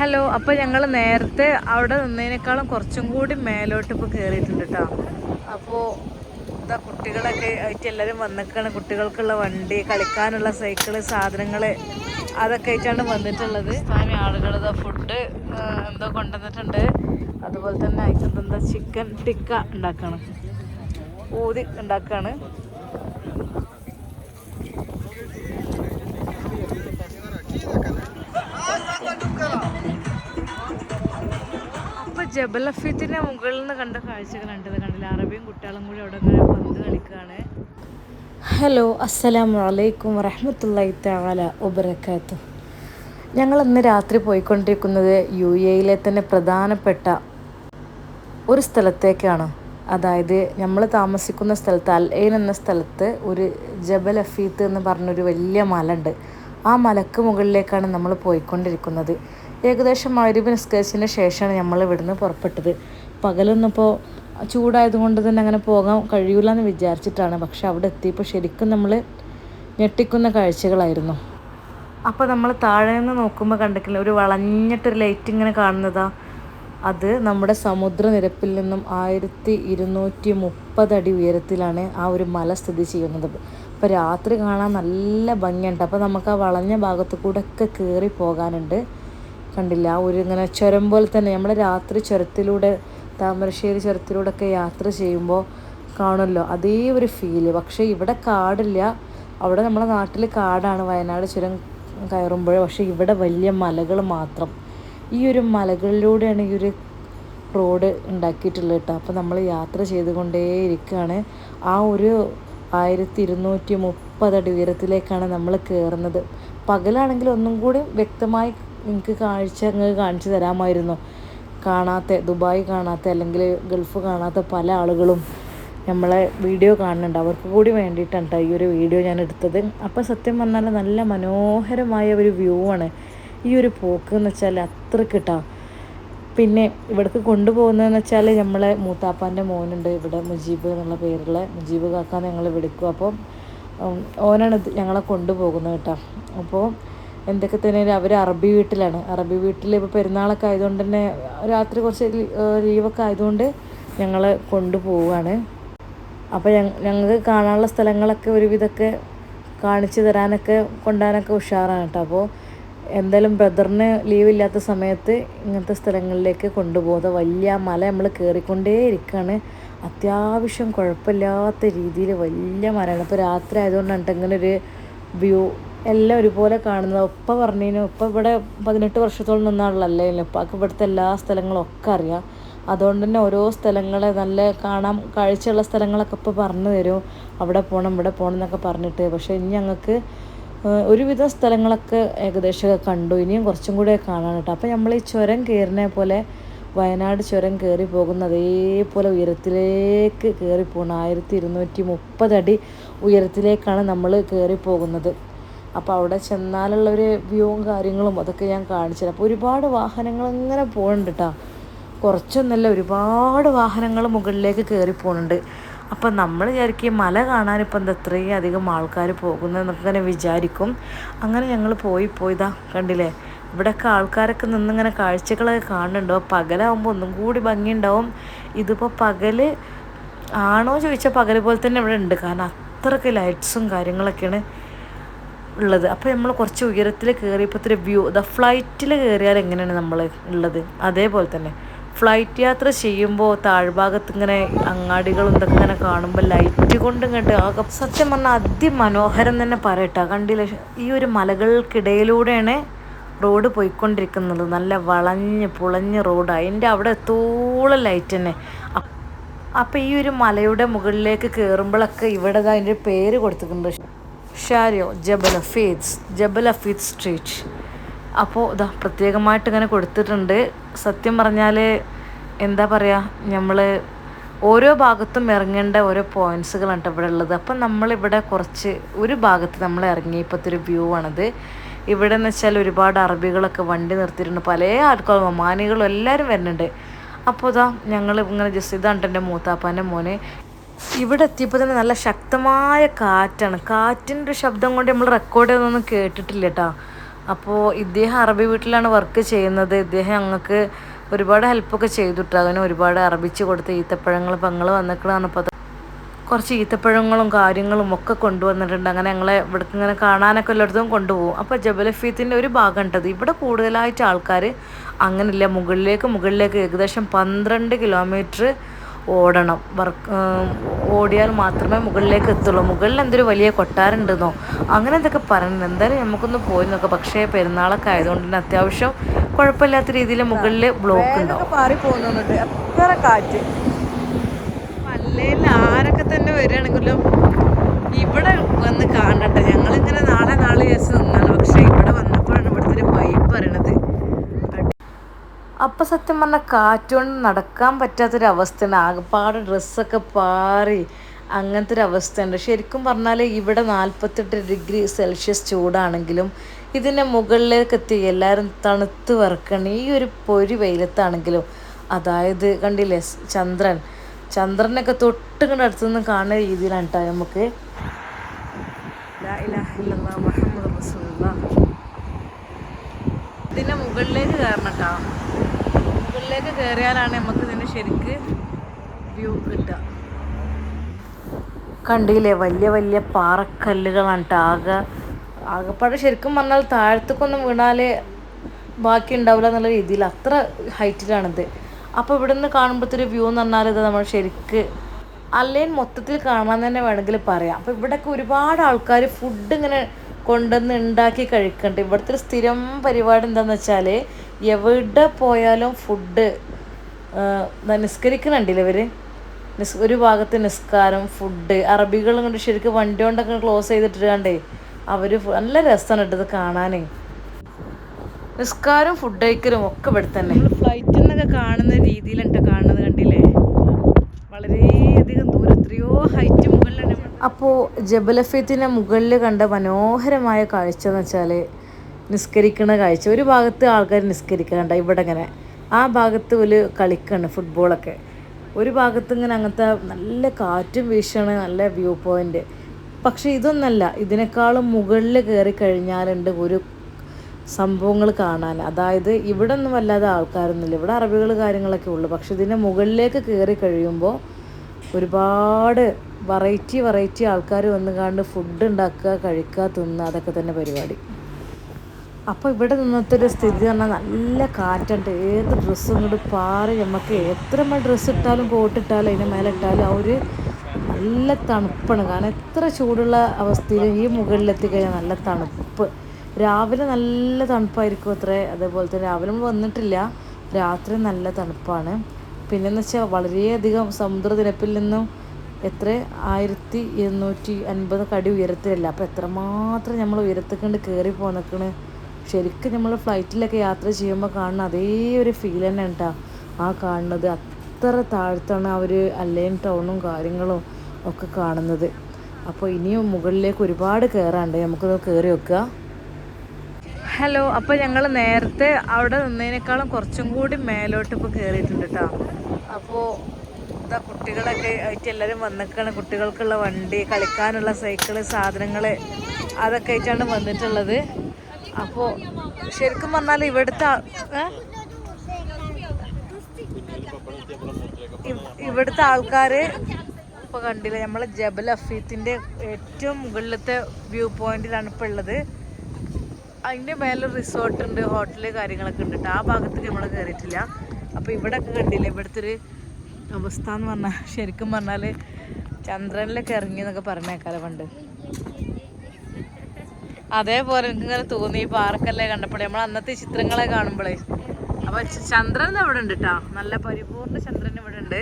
Hello അപ്പോൾ ഞങ്ങൾ നേരത്തെ അവിടെ നിന്നതിനേക്കാളും കുറച്ചും കൂടി മേലോട്ട് ഇപ്പോൾ കയറിയിട്ടുണ്ട് കേട്ടോ അപ്പോൾ ഇതാ കുട്ടികളൊക്കെ ആയിട്ട് എല്ലാവരും വന്നിക്കാണ്. കുട്ടികൾക്കുള്ള വണ്ടി കളിക്കാനുള്ള സൈക്കിൾ സാധനങ്ങൾ അതൊക്കെ ആയിട്ടാണ് വന്നിട്ടുള്ളത്. സ്ഥാനി ആളുകൾ ഫുഡ് എന്തോ കൊണ്ടുവന്നിട്ടുണ്ട്. അതുപോലെ തന്നെ ആയിട്ടുണ്ട് എന്താ? ചിക്കൻ ടിക്ക ഉണ്ടാക്കണം. ഊതി ഉണ്ടാക്കാണ്. ജബൽ അഫീത്തിന്റെ മുകളിൽ നിന്ന് കണ്ട കാഴ്ചകൾ കണ്ടത് കണ്ടില്ല? അറബിയും കുട്ടികളും കൂടി അവിടെ പന്ത് കളിക്കുകയാണ് ഹലോ അസ്സലാമു അലൈക്കും വറഹമത്തല്ലാഹി താല വബറകാത്തു. ഞങ്ങൾ ഇന്ന് രാത്രി പോയിക്കൊണ്ടിരിക്കുന്നത് യു എയിലെ തന്നെ പ്രധാനപ്പെട്ട ഒരു സ്ഥലത്തേക്കാണ്. അതായത് നമ്മൾ താമസിക്കുന്ന സ്ഥലത്ത് അൽ എയിൻ എന്ന സ്ഥലത്ത് ഒരു ജബൽ അഫീത്ത് എന്ന് പറഞ്ഞൊരു വലിയ മല ഉണ്ട് ആ മലക്ക് മുകളിലേക്കാണ് നമ്മൾ പോയിക്കൊണ്ടിരിക്കുന്നത്. ഏകദേശം മരുവ് നിസ്കരിച്ചതിന് ശേഷമാണ് നമ്മൾ ഇവിടുന്ന് പുറപ്പെട്ടത്. പകലൊന്നിപ്പോൾ ചൂടായതുകൊണ്ട് തന്നെ അങ്ങനെ പോകാൻ കഴിയൂല എന്ന് വിചാരിച്ചിട്ടാണ്. പക്ഷെ അവിടെ എത്തിയപ്പോൾ ശരിക്കും നമ്മൾ ഞെട്ടിക്കുന്ന കാഴ്ചകളായിരുന്നു. അപ്പോൾ നമ്മൾ താഴെ നിന്ന് നോക്കുമ്പോൾ കണ്ടിട്ടില്ല ഒരു വളഞ്ഞിട്ടൊരു ലൈറ്റ് ഇങ്ങനെ കാണുന്നതാ? അത് നമ്മുടെ സമുദ്രനിരപ്പിൽ നിന്നും ആയിരത്തി ഇരുന്നൂറ്റി മുപ്പത് അടി ഉയരത്തിലാണ് ആ ഒരു മല സ്ഥിതി ചെയ്യുന്നത്. അപ്പോൾ രാത്രി കാണാൻ നല്ല ഭംഗിയുണ്ട്. അപ്പോൾ നമുക്ക് ആ വളഞ്ഞ ഭാഗത്തു കൂടെ ഒക്കെ കയറി പോകാനുണ്ട്. കണ്ടില്ല. ആ ഒരു ഇങ്ങനെ ചുരം പോലെ തന്നെ നമ്മൾ രാത്രി ചുരത്തിലൂടെ താമരശ്ശേരി ചുരത്തിലൂടെ ഒക്കെ യാത്ര ചെയ്യുമ്പോൾ കാണുമല്ലോ അതേ ഒരു ഫീൽ പക്ഷേ ഇവിടെ കാടില്ല. അവിടെ നമ്മുടെ നാട്ടിൽ കാടാണ്. വയനാട് ചുരം കയറുമ്പോൾ പക്ഷേ ഇവിടെ വലിയ മലകൾ മാത്രം. ഈ ഒരു മലകളിലൂടെയാണ് ഈ ഒരു റോഡ് ഉണ്ടാക്കിയിട്ടുള്ളത് കേട്ടോ. അപ്പോൾ നമ്മൾ യാത്ര ചെയ്തുകൊണ്ടേ ഇരിക്കുകയാണ്. ആ ഒരു ആയിരത്തി ഇരുന്നൂറ്റി മുപ്പത് അടി ഉയരത്തിലേക്കാണ് നമ്മൾ കയറുന്നത്. പകലാണെങ്കിൽ ഒന്നും കൂടി വ്യക്തമായി നിങ്ങൾക്ക് കാഴ്ച അങ്ങ് കാണിച്ചു തരാമായിരുന്നു. കാണാത്ത ദുബായ് കാണാത്ത അല്ലെങ്കിൽ ഗൾഫ് കാണാത്ത പല ആളുകളും നമ്മളെ വീഡിയോ കാണുന്നുണ്ട്. അവർക്ക് കൂടി വേണ്ടിയിട്ടാണ് ഈ ഒരു വീഡിയോ ഞാൻ എടുത്തത്. അപ്പോൾ സത്യം പറഞ്ഞാൽ നല്ല മനോഹരമായ ഒരു വ്യൂ ആണ് ഈ ഒരു പോക്ക് എന്ന് വെച്ചാൽ അത്ര കിട്ടാ പിന്നെ ഇവിടേക്ക് കൊണ്ടുപോകുന്നതെന്ന് വെച്ചാൽ നമ്മളെ മൂത്താപ്പാന്റെ മോനുണ്ട്. ഇവിടെ മുജീബ് എന്നുള്ള പേരുള്ള മുജീബ് കാക്ക ഞങ്ങൾ വിളിക്കും. അപ്പോൾ ഓനാണ് ഞങ്ങളെ കൊണ്ടുപോകുന്നത് കേട്ടോ അപ്പോൾ എന്തൊക്കെ തന്നെ അവർ അറബി വീട്ടിലാണ്. അറബി വീട്ടിൽ ഇപ്പോൾ പെരുന്നാളൊക്കെ ആയതുകൊണ്ട് തന്നെ രാത്രി കുറച്ച് ലീവൊക്കെ ആയതുകൊണ്ട് ഞങ്ങൾ കൊണ്ടുപോവുകയാണ് അപ്പോൾ ഞങ്ങൾക്ക് കാണാനുള്ള സ്ഥലങ്ങളൊക്കെ ഒരുവിധമൊക്കെ കാണിച്ചു തരാനൊക്കെ കൊണ്ടുപോകാനൊക്കെ ഉഷാറാണ് കേട്ടോ. അപ്പോൾ എന്തായാലും ബ്രദറിന് ലീവില്ലാത്ത സമയത്ത് ഇങ്ങനത്തെ സ്ഥലങ്ങളിലേക്ക് കൊണ്ടുപോകാതെ വലിയ മല നമ്മൾ കയറിക്കൊണ്ടേ ഇരിക്കുകയാണ് അത്യാവശ്യം കുഴപ്പമില്ലാത്ത രീതിയിൽ വലിയ മരമാണ് ഇപ്പോൾ രാത്രി ആയതുകൊണ്ടാണ് ഇങ്ങനെ ഒരു വ്യൂ എല്ലാം ഒരുപോലെ കാണുന്നത്. ഉപ്പ പറഞ്ഞതിന് ഉപ്പ ഇവിടെ പതിനെട്ട് വർഷത്തോളം നിന്നാണല്ലേ ഉപ്പാക്ക് ഇവിടുത്തെ എല്ലാ സ്ഥലങ്ങളും ഒക്കെ അറിയാം. അതുകൊണ്ട് തന്നെ ഓരോ സ്ഥലങ്ങളെ നല്ല കാണാൻ കാഴ്ചയുള്ള സ്ഥലങ്ങളൊക്കെ ഇപ്പോൾ പറഞ്ഞു തരും. അവിടെ പോകണം ഇവിടെ പോകണം എന്നൊക്കെ പറഞ്ഞിട്ട്. പക്ഷേ ഇനി ഞങ്ങൾക്ക് ഒരുവിധ സ്ഥലങ്ങളൊക്കെ ഏകദേശമൊക്കെ കണ്ടു. ഇനിയും കുറച്ചും കൂടെ കാണാൻ കേട്ടോ. അപ്പോൾ നമ്മൾ ഈ ചുരം കയറിനെ പോലെ വയനാട് ചുരം കയറി പോകുന്ന അതേപോലെ ഉയരത്തിലേക്ക് കയറി പോകണം ആയിരത്തി ഇരുന്നൂറ്റി മുപ്പത് അടി ഉയരത്തിലേക്കാണ് നമ്മൾ കയറി പോകുന്നത്. അപ്പോൾ അവിടെ ചെന്നാലുള്ള ഒരു വ്യൂവും കാര്യങ്ങളും അതൊക്കെ ഞാൻ കാണിച്ചു അപ്പോൾ ഒരുപാട് വാഹനങ്ങൾ ഇങ്ങനെ പോകുന്നുണ്ട് കേട്ടോ കുറച്ചൊന്നല്ല ഒരുപാട് വാഹനങ്ങൾ മുകളിലേക്ക് കയറി പോകുന്നുണ്ട് അപ്പം നമ്മൾ വിചാരിക്കും മല കാണാൻ ഇപ്പം എന്താ ഇത്രയും അധികം ആൾക്കാർ പോകുന്നതെന്നൊക്കെ ഇങ്ങനെ വിചാരിക്കും. അങ്ങനെ ഞങ്ങൾ പോയി പോയിതാ കണ്ടില്ലേ? ഇവിടെയൊക്കെ ആൾക്കാരൊക്കെ നിന്നിങ്ങനെ കാഴ്ചകളൊക്കെ കാണുന്നുണ്ടോ. പകലാവുമ്പോൾ ഒന്നും കൂടി ഭംഗിയുണ്ടാവും. ഇതിപ്പോൾ പകൽ ആണോ ചോദിച്ചാൽ പകൽ പോലെ തന്നെ ഇവിടെ ഉണ്ട്. കാരണം അത്രയ്ക്ക് ലൈറ്റ്സും കാര്യങ്ങളൊക്കെയാണ്. ഉള്ളത്. അപ്പോൾ നമ്മൾ കുറച്ച് ഉയരത്തിൽ കയറിയപ്പോൾ വ്യൂ ദ ഫ്ലൈറ്റിൽ കയറിയാൽ എങ്ങനെയാണ് നമ്മൾ ഉള്ളത്? അതേപോലെ തന്നെ. ഫ്ലൈറ്റ് യാത്ര ചെയ്യുമ്പോൾ താഴ്ഭാഗത്ത് ഇങ്ങനെ അങ്ങാടികളും ഇതൊക്കെ ഇങ്ങനെ കാണുമ്പോൾ ലൈറ്റ് കൊണ്ട് ഇങ്ങോട്ട് ആകെ സത്യം പറഞ്ഞാൽ അതിമനോഹരം തന്നെ പറയട്ടെ. കണ്ടില്ല? ഈ ഒരു മലകൾക്കിടയിലൂടെയാണ് റോഡ് പോയിക്കൊണ്ടിരിക്കുന്നത്. നല്ല വളഞ്ഞ് പുളഞ്ഞ് റോഡ്. അതിന്റെ അവിടെ എത്തോളം ലൈറ്റ് തന്നെ. അപ്പോൾ ഈ ഒരു മലയുടെ മുകളിലേക്ക് കയറുമ്പോഴൊക്കെ ഇവിടെ അതിന്റെ പേര് കൊടുത്തിട്ടുണ്ട്. ഷാരിയോ ജബൽ അഫീദ്സ് ജബൽ അഫീദ് സ്ട്രീറ്റ് അപ്പോൾ ഇതാ പ്രത്യേകമായിട്ട് ഇങ്ങനെ കൊടുത്തിട്ടുണ്ട്. സത്യം പറഞ്ഞാൽ എന്താ പറയുക നമ്മൾ ഓരോ ഭാഗത്തും ഇറങ്ങേണ്ട ഓരോ പോയിന്റ്സുകളാണ് ഇവിടെ ഉള്ളത്. അപ്പം നമ്മളിവിടെ കുറച്ച് ഒരു ഭാഗത്ത് നമ്മൾ ഇറങ്ങിയപ്പോഴത്തെ ഒരു വ്യൂ ആണത്. ഇവിടെ എന്ന് വെച്ചാൽ ഒരുപാട് അറബികളൊക്കെ വണ്ടി നിർത്തിയിട്ടുണ്ട്. പല ആൾക്കാരും ഒമാനികളും എല്ലാവരും വരുന്നുണ്ട്. അപ്പോൾ ഇതാ ഞങ്ങൾ ഇങ്ങനെ ജസ്റ്റ് ഇതാണ് എന്റെ മൂത്താപ്പാന്റെ മോനെ. ഇവിടെ എത്തിയപ്പോൾ തന്നെ നല്ല ശക്തമായ കാറ്റാണ്. കാറ്റിന്റെ ഒരു ശബ്ദം കൊണ്ട് നമ്മൾ റെക്കോർഡ് ചെയ്തൊന്നും കേട്ടിട്ടില്ല കേട്ടോ അപ്പോൾ ഇദ്ദേഹം അറബി വീട്ടിലാണ് വർക്ക് ചെയ്യുന്നത്. ഇദ്ദേഹം ഞങ്ങൾക്ക് ഒരുപാട് ഹെൽപ്പൊക്കെ ചെയ്തിട്ട്. അതിന് ഒരുപാട് അറബിച്ച് കൊടുത്ത് ഈത്തപ്പഴങ്ങൾ പങ്ങൾ വന്നിട്ടാണ് അപ്പോൾ കുറച്ച് ഈത്തപ്പഴങ്ങളും കാര്യങ്ങളും ഒക്കെ കൊണ്ടുവന്നിട്ടുണ്ട്. അങ്ങനെ ഞങ്ങളെ ഇവിടേക്ക് ഇങ്ങനെ കാണാനൊക്കെ എല്ലായിടത്തും കൊണ്ടുപോകും. അപ്പോൾ ജബലഫീത്തിന്റെ ഒരു ഭാഗം ഉണ്ടത് ഇവിടെ കൂടുതലായിട്ട് ആൾക്കാർ അങ്ങനെയില്ല. മുകളിലേക്ക് മുകളിലേക്ക് ഏകദേശം പന്ത്രണ്ട് കിലോമീറ്റർ ഓടണം. വർക്ക് ഓടിയാൽ മാത്രമേ മുകളിലേക്ക് എത്തുള്ളൂ. മുകളിൽ എന്തൊരു വലിയ കൊട്ടാരം ഉണ്ടെന്നോ അങ്ങനെ എന്തൊക്കെ പറഞ്ഞു എന്തായാലും നമുക്കൊന്ന് പോയി നോക്കാം. പക്ഷേ പെരുന്നാളൊക്കെ ആയതുകൊണ്ട് തന്നെ അത്യാവശ്യം കുഴപ്പമില്ലാത്ത രീതിയിൽ മുകളിൽ ബ്ലോക്ക് ഉണ്ടാവും. പോകുന്നുണ്ട് എത്ര കാറ്റ്? ആരൊക്കെ തന്നെ വരികയാണെങ്കിലും ഇവിടെ വന്ന് കാണട്ടെ. ഞങ്ങളിങ്ങനെ നാളെ നാളെ ചേച്ചി നിന്നാണ്. പക്ഷേ ഇവിടെ വന്നപ്പോഴാണ് ഇവിടുത്തെ ഒരു വൈബ് പറയണത്. അപ്പം സത്യം പറഞ്ഞാൽ കാറ്റുകൊണ്ട് നടക്കാൻ പറ്റാത്തൊരവസ്ഥയാണ്. ആകെപ്പാട് ഡ്രസ്സൊക്കെ പാറി അങ്ങനത്തെ ഒരു അവസ്ഥയുണ്ട് ശരിക്കും പറഞ്ഞാൽ ഇവിടെ നാൽപ്പത്തെട്ട് ഡിഗ്രി സെൽഷ്യസ് ചൂടാണെങ്കിലും ഇതിന്റെ മുകളിലേക്ക് എത്തി എല്ലാവരും തണുത്ത് വറക്കണം ഈ ഒരു പൊരി വെയിലത്താണെങ്കിലും അതായത് കണ്ടില്ലേ ചന്ദ്രൻ? ചന്ദ്രനൊക്കെ തൊട്ട് കണ്ട് അടുത്തുനിന്ന് കാണുന്ന രീതിയിലാണ് കേട്ടോ നമുക്ക്. ഇതിന്റെ മുകളിലേക്ക് കയറണം കേട്ടോ മുകളിലേക്ക് കയറിയാലാണ് നമുക്ക് ഇതിന് ശരിക്ക് വ്യൂ കിട്ടുക. കണ്ടില്ലേ? വലിയ വലിയ പാറക്കല്ലുകളാണ് കേട്ടോ ആകെ ശരിക്കും പറഞ്ഞാൽ താഴത്തേക്കൊന്നും വീണാൽ ബാക്കി ഉണ്ടാവില്ല എന്നുള്ള രീതിയിൽ അത്ര ഹൈറ്റിലാണിത്. അപ്പോൾ ഇവിടെ നിന്ന് കാണുമ്പോഴത്തെ ഒരു വ്യൂ എന്ന് പറഞ്ഞാൽ ഇത് നമ്മൾ ശരിക്ക് അല്ലെങ്കിൽ മൊത്തത്തിൽ കാണാൻ തന്നെ വേണമെങ്കിൽ പറയാം. അപ്പോൾ ഇവിടെയൊക്കെ ഒരുപാട് ആൾക്കാർ ഫുഡ് ഇങ്ങനെ കൊണ്ടുവന്ന് ഉണ്ടാക്കി കഴിക്കുന്നുണ്ട് ഇവിടുത്തെ ഒരു സ്ഥിരം പരിപാടി എന്താണെന്ന് വെച്ചാൽ എവിടെ പോയാലും ഫുഡ് നിസ്കരിക്കുന്നുണ്ടല്ലോ ഇവർ നിസ് ഒരു ഭാഗത്ത് നിസ്കാരം ഫുഡ് അറബികളും കൊണ്ട് ശരിക്കും വണ്ടി കൊണ്ടൊക്കെ ക്ലോസ് ചെയ്തിട്ട് കണ്ടേ അവർ നല്ല രസമാണ് കേട്ടത് കാണാനേ. നിസ്കാരം ഫുഡ് കഴിക്കലും ഒക്കെ ഇവിടെ തന്നെ. ഫ്ലൈറ്റിൽ നിന്നൊക്കെ കാണുന്ന രീതിയിലാണ് കാണുന്നത് കണ്ടില്ലേ? വളരെയധികം ദൂരം എത്രയോ ഹൈറ്റ് മുകളിലാണ് അപ്പോൾ ജബലഫീത്തിന്റെ മുകളിൽ കണ്ട മനോഹരമായ കാഴ്ച എന്ന് വെച്ചാൽ നിസ്കരിക്കുന്ന കാഴ്ച. ഒരു ഭാഗത്ത് ആൾക്കാർ നിസ്കരിക്കണ്ട ഇവിടെ ഇങ്ങനെ. ആ ഭാഗത്ത് ഒരു കളിക്കാണ് ഫുട്ബോളൊക്കെ. ഒരു ഭാഗത്ത് ഇങ്ങനെ അങ്ങനത്തെ നല്ല കാറ്റും വീശാണ് നല്ല വ്യൂ പോയിന്റ് പക്ഷേ ഇതൊന്നല്ല ഇതിനേക്കാളും മുകളിൽ കയറി കഴിഞ്ഞാലുണ്ട് ഒരു സംഭവങ്ങൾ കാണാൻ. അതായത് ഇവിടെ ഒന്നും വല്ലാതെ ആൾക്കാരൊന്നുമില്ല. ഇവിടെ അറബികൾ കാര്യങ്ങളൊക്കെ ഉള്ളു. പക്ഷെ ഇതിന്റെ മുകളിലേക്ക് കയറി കഴിയുമ്പോൾ ഒരുപാട് വെറൈറ്റി വെറൈറ്റി ആൾക്കാർ വന്ന് കണ്ട് ഫുഡ് ഉണ്ടാക്കുക കഴിക്കുക തിന്നുക അതൊക്കെ തന്നെ പരിപാടി. അപ്പോൾ ഇവിടെ നിന്നത്തെ ഒരു സ്ഥിതി പറഞ്ഞാൽ നല്ല കാറ്റുണ്ട്. ഏത് ഡ്രസ്സും ഇങ്ങോട്ട് പാറി നമുക്ക് എത്ര ഡ്രസ്സ് ഇട്ടാലും കോട്ട് ഇട്ടാലും അതിന്റെ മേലെ ഇട്ടാലും ആ ഒരു നല്ല തണുപ്പാണ്. കാരണം എത്ര ചൂടുള്ള അവസ്ഥയിൽ ഈ മുകളിലെത്തിക്കഴിഞ്ഞാൽ നല്ല തണുപ്പ്. രാവിലെ നല്ല തണുപ്പായിരിക്കും അത്രേ. അതേപോലെ തന്നെ രാവിലെ വന്നിട്ടില്ല. രാത്രി നല്ല തണുപ്പാണ്. പിന്നെന്ന് വെച്ചാൽ വളരെയധികം സമുദ്രനിരപ്പിൽ നിന്നും എത്ര? ആയിരത്തി ഇരുന്നൂറ്റി അൻപത് കടി ഉയരത്തിലല്ല? അപ്പോൾ എത്രമാത്രം നമ്മൾ ഉയരത്തേക്കൊണ്ട് കയറി പോന്നിക്കണ്? ശരിക്കും നമ്മൾ ഫ്ലൈറ്റിലൊക്കെ യാത്ര ചെയ്യുമ്പോൾ കാണുന്ന അതേ ഒരു ഫീൽ തന്നെ ഉണ്ടാ ആ കാണുന്നത് അത്ര താഴ്ത്താണ് ആ ഒരു അല്ലൈൻ ടൗണും കാര്യങ്ങളും ഒക്കെ കാണുന്നത്. അപ്പോൾ ഇനിയും മുകളിലേക്ക് ഒരുപാട് കയറാണ്ട് നമുക്കത് കയറി വെക്കുക ഹലോ അപ്പോൾ ഞങ്ങൾ നേരത്തെ അവിടെ നിന്നതിനേക്കാളും കുറച്ചും കൂടി മേലോട്ട് ഇപ്പോൾ കയറിയിട്ടുണ്ട് കേട്ടോ അപ്പോൾ ഇതാ കുട്ടികളൊക്കെ ആയിട്ട് എല്ലാവരും വന്നിക്കാണ്. കുട്ടികൾക്കുള്ള വണ്ടി കളിക്കാനുള്ള സൈക്കിൾ സാധനങ്ങൾ അതൊക്കെ ആയിട്ടാണ് വന്നിട്ടുള്ളത്. അപ്പോൾ ശരിക്കും പറഞ്ഞാൽ ഇവിടുത്തെ ഇവിടുത്തെ ആൾക്കാർ ഇപ്പോൾ കണ്ടില്ല നമ്മളെ ജബൽ അഫീത്തിന്റെ ഏറ്റവും മുകളിലത്തെ വ്യൂ പോയിന്റിലാണ് ഇപ്പോൾ ഉള്ളത്. അതിന്റെ മേലെ റിസോർട്ട് ഉണ്ട് ഹോട്ടൽ കാര്യങ്ങളൊക്കെ ഉണ്ട്. ആ ഭാഗത്തേക്ക് നമ്മൾ കയറിയിട്ടില്ല അപ്പോൾ ഇവിടെയൊക്കെ കണ്ടില്ലേ ഇവിടുത്തെ ഒരു അവസ്ഥ എന്ന് പറഞ്ഞാൽ ശരിക്കും പറഞ്ഞാൽ ചന്ദ്രനിലൊക്കെ ഇറങ്ങി എന്നൊക്കെ പറഞ്ഞേക്കാലം പണ്ട്. അതേപോലെ എനിക്ക് ഇങ്ങനെ തോന്നി ഈ പാർക്കല്ലേ കണ്ടപ്പോഴേ. നമ്മൾ അന്നത്തെ ചിത്രങ്ങളെ കാണുമ്പോഴേ അപ്പൊ ചന്ദ്രൻ ഇവിടെ ഉണ്ട് കേട്ടോ നല്ല പരിപൂർണ ചന്ദ്രൻ ഇവിടെ ഉണ്ട്.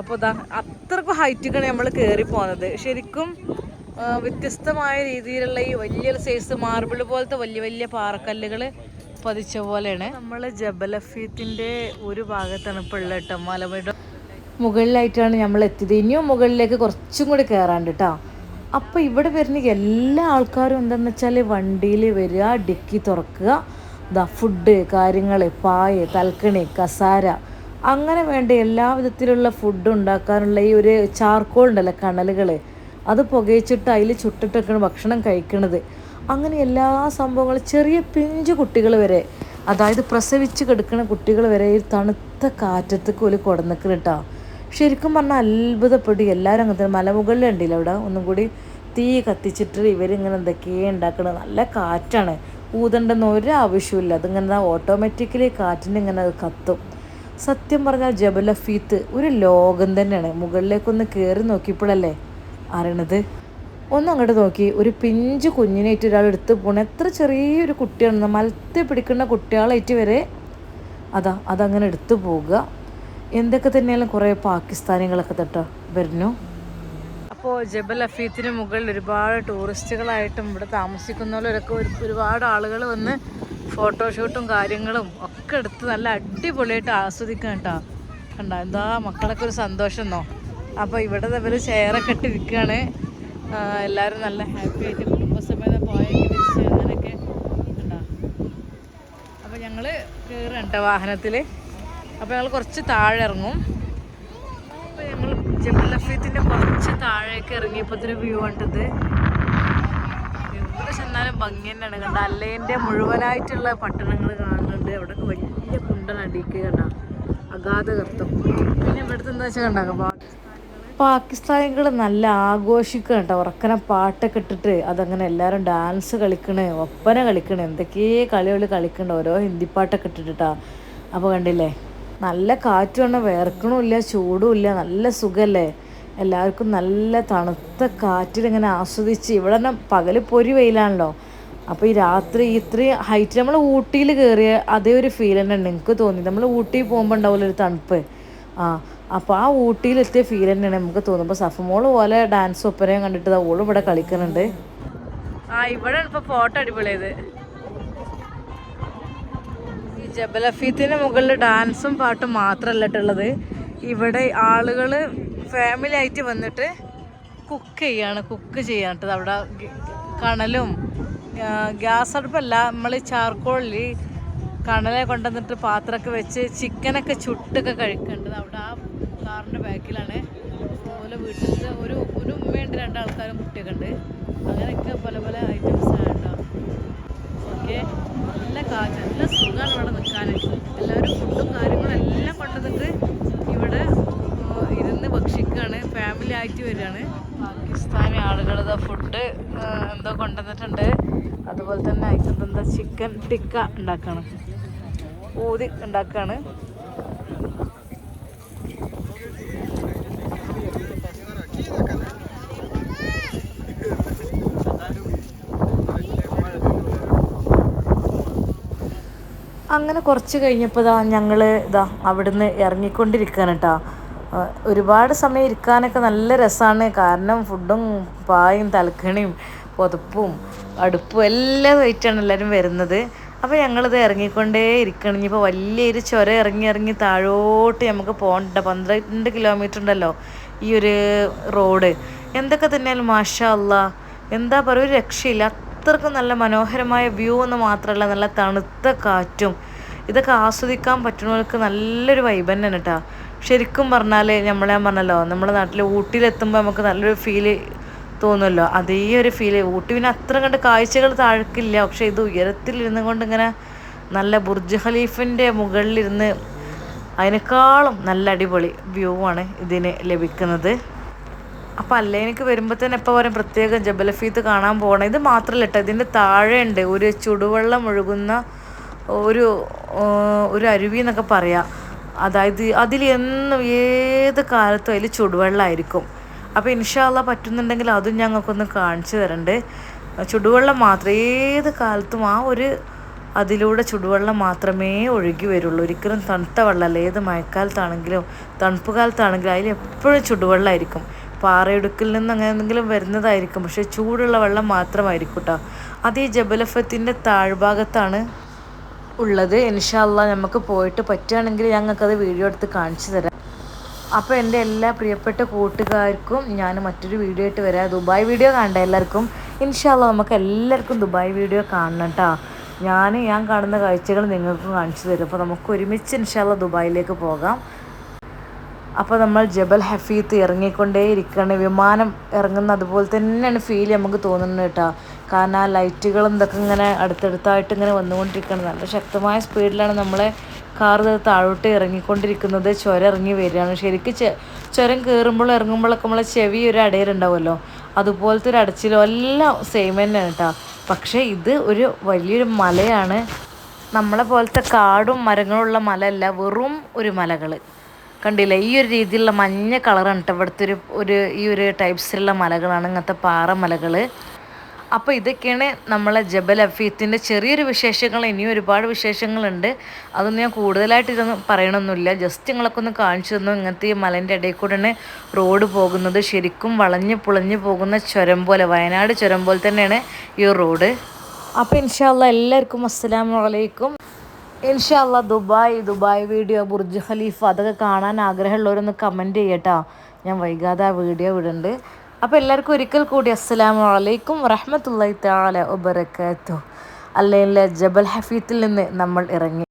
അപ്പോൾ ഇതാ അത്രയ്ക്ക് ഹൈറ്റിക്കാണ് നമ്മൾ കയറി പോകുന്നത് ശരിക്കും വ്യത്യസ്തമായ രീതിയിലുള്ള ഈ വലിയ സൈസ് മാർബിൾ പോലത്തെ വലിയ വലിയ പാറക്കല്ലുകൾ പതിച്ച പോലെയാണ്. നമ്മൾ ജബലഫീത്തിന്റെ ഒരു ഭാഗത്താണ് ഇപ്പോൾ ഉള്ളത് കേട്ടോ മലമുട മുകളിലായിട്ടാണ് നമ്മൾ എത്തിയത് ഇനിയും മുകളിലേക്ക് കുറച്ചും കൂടി കയറാണ്ട് കേട്ടോ അപ്പോൾ ഇവിടെ വരുന്ന എല്ലാ ആൾക്കാരും എന്താണെന്ന് വെച്ചാൽ വണ്ടിയിൽ വരിക ഡിക്കി തുറക്കുക ദാ ഫുഡ് കാര്യങ്ങൾ പായ തൽക്കണി കസാര. അങ്ങനെ വേണ്ട എല്ലാ വിധത്തിലുള്ള ഫുഡ് ഉണ്ടാക്കാനുള്ള ഈ ഒരു ചാർക്കോൾ ഉണ്ടല്ലോ കണലുകൾ അത് പുകയിച്ചിട്ട് അതിൽ ചുട്ടിട്ടൊക്കെയാണ് ഭക്ഷണം കഴിക്കണത്. അങ്ങനെ എല്ലാ സംഭവങ്ങളും ചെറിയ പിഞ്ചു കുട്ടികൾ വരെ അതായത് പ്രസവിച്ച് കിടക്കുന്ന കുട്ടികൾ വരെ ഈ തണുത്ത കാറ്റത്തേക്ക് ഒരു കുടന്നിക്കൽ കേട്ടോ ശരിക്കും പറഞ്ഞാൽ അത്ഭുതപ്പെട്ടു. എല്ലാവരും അങ്ങനത്തെ മലമുകളിൽ ഉണ്ടല്ലോ അവിടെ. ഒന്നും കൂടി തീ കത്തിച്ചിട്ട് ഇവരിങ്ങനെ എന്തൊക്കെയാണ് ഉണ്ടാക്കുന്നത് നല്ല കാറ്റാണ്. ഊതണ്ടെന്ന് ഒരു ആവശ്യമില്ല അതിങ്ങനെ ഓട്ടോമാറ്റിക്കലി കാറ്റിന് ഇങ്ങനെ അത് കത്തും. സത്യം പറഞ്ഞാൽ ജബലഫീത്ത് ഒരു ലോകം തന്നെയാണ്. മുകളിലേക്കൊന്ന് കയറി നോക്കിയപ്പോഴല്ലേ അറിയണത്? ഒന്ന് അങ്ങോട്ട് നോക്കി. ഒരു പിഞ്ച് കുഞ്ഞിനായിട്ട് ഒരാൾ എടുത്ത് പോണ. എത്ര ചെറിയൊരു കുട്ടിയാണ്. മലത്തെ പിടിക്കുന്ന കുട്ടികളായിട്ട് വരെ അതാ അതങ്ങനെ എടുത്തു പോവുക. എന്തൊക്കെ തന്നെയാലും കുറേ പാകിസ്ഥാനികളൊക്കെ തട്ടോ വരുന്നു. അപ്പോൾ ജബൽ അഫീത്തിന് മുകളിൽ ഒരുപാട് ടൂറിസ്റ്റുകളായിട്ടും ഇവിടെ താമസിക്കുന്നവരൊക്കെ ഒരു ഒരുപാട് ആളുകൾ വന്ന് ഫോട്ടോഷൂട്ടും കാര്യങ്ങളും ഒക്കെ എടുത്ത് നല്ല അടിപൊളിയായിട്ട് ആസ്വദിക്കാൻ കേട്ടോ. കണ്ട? എന്താ മക്കളൊക്കെ ഒരു സന്തോഷം എന്നോ? അപ്പോൾ ഇവിടെ ഇവർ ചെയറൊക്കെ ഇട്ടിരിക്കുകയാണ് എല്ലാവരും നല്ല ഹാപ്പി ആയിട്ട് കുടുംബസമേതം പോയെങ്കിൽ അങ്ങനെയൊക്കെ. കണ്ടോ? അപ്പോൾ ഞങ്ങൾ കയറുക കേട്ടോ വാഹനത്തിൽ അപ്പോൾ ഞങ്ങൾ കുറച്ച് താഴെ ഇറങ്ങും. അപ്പോൾ ഞങ്ങൾ ജബൽ കുറച്ച് താഴേക്ക് ഇറങ്ങിയപ്പോൾ ഇതിന് വ്യൂ കണ്ടത്. എവിടെ ചെന്നാലും ഭംഗി തന്നെയാണ്. കണ്ട അല്ലേന്റെ മുഴുവനായിട്ടുള്ള പട്ടണങ്ങൾ കാണുന്നുണ്ട്. അവിടെയൊക്കെ വലിയ കുണ്ടൻ അടിക്ക് കണ്ട അഗാധ കർത്തം പിന്നെ ഇവിടുത്തെ എന്താ വെച്ചാൽ കണ്ടാക്കാം പാകിസ്ഥാനികൾ നല്ല ആഘോഷിക്കുക കേട്ടോ. ഉറക്കനെ പാട്ടൊക്കെ ഇട്ടിട്ട് അതങ്ങനെ എല്ലാവരും ഡാൻസ് കളിക്കണേ ഒപ്പന കളിക്കണേ. എന്തൊക്കെയേ കളികൾ കളിക്കണ്ട. ഓരോ ഹിന്ദി പാട്ടൊക്കെ ഇട്ടിട്ടാ അപ്പോൾ കണ്ടില്ലേ? നല്ല കാറ്റുമാണ് വേർക്കണമില്ല ചൂടുമില്ല നല്ല സുഖമല്ലേ എല്ലാവർക്കും നല്ല തണുത്ത കാറ്റിലിങ്ങനെ ആസ്വദിച്ച് ഇവിടെ തന്നെ പകൽ പൊരി വെയിലാണല്ലോ. അപ്പോൾ ഈ രാത്രി ഇത്രയും ഹൈറ്റ് നമ്മൾ ഊട്ടിയിൽ കയറിയ അതേ ഒരു ഫീൽ തന്നെ ഉണ്ട് എനിക്ക് തോന്നി നമ്മൾ ഊട്ടിയിൽ പോകുമ്പോൾ ഉണ്ടാവില്ല ഒരു തണുപ്പ്. ആ അപ്പോൾ ആ ഊട്ടിയിലെത്തിയ ഫീൽ തന്നെയാണ് നമുക്ക് തോന്നുമ്പോൾ സഫമോൾ പോലെ ഡാൻസ് ഒപ്പനയും കണ്ടിട്ട് ഓളും ഇവിടെ കളിക്കുന്നുണ്ട്. ആ ഇവിടെ ഇപ്പോൾ ഫോട്ടോ അടിപൊളിയത് അഫീത്തിന്റെ മുകളിൽ ഡാൻസും പാട്ടും മാത്രമല്ല ഇട്ടുള്ളത് ഇവിടെ ആളുകൾ ഫാമിലി ആയിട്ട് വന്നിട്ട് കുക്ക് ചെയ്യാണ് കുക്ക് ചെയ്യാൻ കേട്ടത് അവിടെ കണലും ഗ്യാസ് അടുപ്പല്ല നമ്മൾ ചാർക്കോളിൽ കണലെ കൊണ്ടുവന്നിട്ട് പാത്രമൊക്കെ വെച്ച് ചിക്കനൊക്കെ ചുട്ടൊക്കെ കഴിക്കേണ്ടത്. അവിടെ ആ കാറിന്റെ ബാക്കിലാണ്. അതുപോലെ വീട്ടിൽ ഒരു ഒരു ഉമ്മയുണ്ട് രണ്ടാൾക്കാരും കുട്ടിയൊക്കെ ഉണ്ട് അങ്ങനെയൊക്കെ പല പല ഐറ്റംസ് ആണ് കേട്ടോ ഓക്കെ. നല്ല കാറ്റ് നല്ല സുഖമാണ് ടിക്ക ഉണ്ടാക്കുകയാണ് ഊതി ഉണ്ടാക്കുകയാണ് അങ്ങനെ കുറച്ച് കഴിഞ്ഞപ്പോൾ ഇതാ ഞങ്ങൾ ഇതാ അവിടുന്ന് ഇറങ്ങിക്കൊണ്ടിരിക്കുകയാണ് കേട്ടോ ഒരുപാട് സമയം ഇരിക്കാനൊക്കെ നല്ല രസമാണ് കാരണം ഫുഡും പായും തലക്കണിയും പുതപ്പും അടുപ്പും എല്ലാം ആയിട്ടാണ് എല്ലാവരും വരുന്നത്. അപ്പോൾ ഞങ്ങളിത് ഇറങ്ങിക്കൊണ്ടേ ഇരിക്കണം. ഇനിയിപ്പോൾ വലിയൊരു ചുര ഇറങ്ങി ഇറങ്ങി താഴോട്ട് നമുക്ക് പോകണ്ട പന്ത്രണ്ട് കിലോമീറ്റർ ഉണ്ടല്ലോ ഈ ഒരു റോഡ്. എന്തൊക്കെ തന്നെയാലും മാഷാ എന്താ പറയുക ഒരു രക്ഷയില്ല. അത്രക്കും നല്ല മനോഹരമായ വ്യൂ എന്ന് മാത്രമല്ല നല്ല തണുത്ത കാറ്റും. ഇതൊക്കെ ആസ്വദിക്കാൻ പറ്റുന്നവർക്ക് നല്ലൊരു വൈബ് തന്നെയാണ് കേട്ടോ ശരിക്കും പറഞ്ഞാൽ നമ്മളെ പറഞ്ഞല്ലോ നമ്മുടെ നാട്ടിൽ ഊട്ടിയിലെത്തുമ്പോൾ നമുക്ക് നല്ലൊരു ഫീൽ തോന്നുമല്ലോ. അതേ ഒരു ഫീൽ ഊട്ടി പിന്നെ അത്ര കണ്ട് കാഴ്ചകൾ താഴ്ക്കില്ല. പക്ഷേ ഇത് ഉയരത്തിലിരുന്നു കൊണ്ട് ഇങ്ങനെ നല്ല ബുർജ് ഖലീഫിന്റെ മുകളിലിരുന്ന് അതിനേക്കാളും നല്ല അടിപൊളി വ്യൂ ആണ് ഇതിന് ലഭിക്കുന്നത്. അപ്പം അല്ലേ എനിക്ക് വരുമ്പോൾ തന്നെ എപ്പോൾ പറയും പ്രത്യേകം ജബലഫീത്ത് കാണാൻ പോകണം ഇത് മാത്രമല്ല കേട്ടോ ഇതിന്റെ താഴെ ഉണ്ട് ഒരു ചുടുവെള്ളം ഒഴുകുന്ന ഒരു ഒരു അരുവി എന്നൊക്കെ പറയാം. അതായത് അതിൽ എന്നും ഏത് കാലത്തും അതിൽ ചുടുവെള്ളമായിരിക്കും അപ്പോൾ ഇൻഷാല്ല പറ്റുന്നുണ്ടെങ്കിൽ അതും ഞങ്ങൾക്കൊന്ന് കാണിച്ചു തരണ്ട്. ചുടുവെള്ളം മാത്രം ഏത് കാലത്തും ആ ഒരു അതിലൂടെ ചുടുവെള്ളം മാത്രമേ ഒഴുകി വരുള്ളൂ. ഒരിക്കലും തണുത്ത വെള്ളമല്ല. ഏത് മഴക്കാലത്താണെങ്കിലും തണുപ്പ് കാലത്താണെങ്കിലും അതിൽ എപ്പോഴും ചുടുവെള്ളമായിരിക്കും. പാറയിടുക്കിൽ നിന്ന് അങ്ങനെ എന്തെങ്കിലും വരുന്നതായിരിക്കും. പക്ഷേ ചൂടുള്ള വെള്ളം മാത്രമായിരിക്കും കേട്ടോ അത് ഈ ജബലഫത്തിന്റെ താഴ്ഭാഗത്താണ് ഉള്ളത്. ഇൻഷാല്ല നമുക്ക് പോയിട്ട് പറ്റുകയാണെങ്കിൽ ഞങ്ങൾക്കത് വീഡിയോ എടുത്ത് കാണിച്ചു തരാം. അപ്പോൾ എന്റെ എല്ലാ പ്രിയപ്പെട്ട കൂട്ടുകാർക്കും ഞാൻ മറ്റൊരു വീഡിയോ ആയിട്ട് വരാം. ദുബായ് വീഡിയോ കാണണ്ട എല്ലാവർക്കും. ഇൻഷാല്ല നമുക്ക് എല്ലാവർക്കും ദുബായ് വീഡിയോ കാണണം കേട്ടോ ഞാൻ ഞാൻ കാണുന്ന കാഴ്ചകൾ നിങ്ങൾക്കും കാണിച്ചു തരും. അപ്പോൾ നമുക്ക് ഒരുമിച്ച് ഇൻഷാല്ല ദുബായിലേക്ക് പോകാം. അപ്പോൾ നമ്മൾ ജബൽ ഹഫീത്ത് ഇറങ്ങിക്കൊണ്ടേ ഇരിക്കുകയാണ് വിമാനം ഇറങ്ങുന്ന അതുപോലെ തന്നെയാണ് ഫീൽ നമുക്ക് തോന്നുന്നത് കേട്ടോ കാരണം ആ ലൈറ്റുകളും ഇതൊക്കെ ഇങ്ങനെ അടുത്തടുത്തായിട്ട് ഇങ്ങനെ വന്നുകൊണ്ടിരിക്കുകയാണ് നല്ല ശക്തമായ സ്പീഡിലാണ് നമ്മളെ കാർ താഴോട്ട് ഇറങ്ങിക്കൊണ്ടിരിക്കുന്നത് ചുരം ഇറങ്ങി വരികയാണ്. ശരിക്കും ചുരം കയറുമ്പോൾ ഇറങ്ങുമ്പോഴൊക്കെ നമ്മളെ ചെവി ഒരു അടയിലുണ്ടാവുമല്ലോ അതുപോലത്തെ ഒരു അടച്ചിലോ എല്ലാം സെയിം തന്നെയാണ് കേട്ടോ പക്ഷേ ഇത് ഒരു വലിയൊരു മലയാണ്. നമ്മളെ പോലത്തെ കാടും മരങ്ങളുള്ള മലയല്ല വെറും ഒരു മലകൾ. കണ്ടില്ല? ഈ ഒരു രീതിയിലുള്ള മഞ്ഞ കളറാണ് കേട്ടോ ഇവിടുത്തെ ഒരു ഒരു ഈ ഒരു ടൈപ്സിലുള്ള മലകളാണ്. ഇങ്ങനത്തെ പാറമലകൾ അപ്പോൾ ഇതൊക്കെയാണ് നമ്മളെ ജബൽ അഫീത്തിന്റെ ചെറിയൊരു വിശേഷങ്ങൾ ഇനിയും ഒരുപാട് വിശേഷങ്ങളുണ്ട്. അതൊന്നും ഞാൻ കൂടുതലായിട്ട് ഇതൊന്നും പറയണമെന്നില്ല ജസ്റ്റ് നിങ്ങളൊക്കെ ഒന്ന് കാണിച്ചു തന്നു. ഇങ്ങനത്തെ ഈ മലന്റെ ഇടയിൽ കൂടെയാണ് റോഡ് പോകുന്നത്. ശരിക്കും വളഞ്ഞ് പുളഞ്ഞ് പോകുന്ന ചുരം പോലെ വയനാട് ചുരം പോലെ തന്നെയാണ് ഈ റോഡ്. അപ്പോൾ ഇൻഷാല്ല എല്ലാവർക്കും അസ്സലാമു അലൈക്കും. ഇൻഷാല്ല Dubai Dubai video Burj Khalifa അതൊക്കെ കാണാൻ ആഗ്രഹമുള്ളവരൊന്ന് കമന്റ് ചെയ്യട്ടോ. ഞാൻ വൈകാതെ ആ വീഡിയോ വിടുന്നുണ്ട് അപ്പോൾ എല്ലാവർക്കും ഒരിക്കൽ കൂടി അസ്സലാമു അലൈക്കും വറഹമത്തല്ലാഹി തആല വബറകാതുഹു അല്ലെങ്കിൽ ജബൽ ഹഫീത്തിൽ നിന്ന് നമ്മൾ ഇറങ്ങി.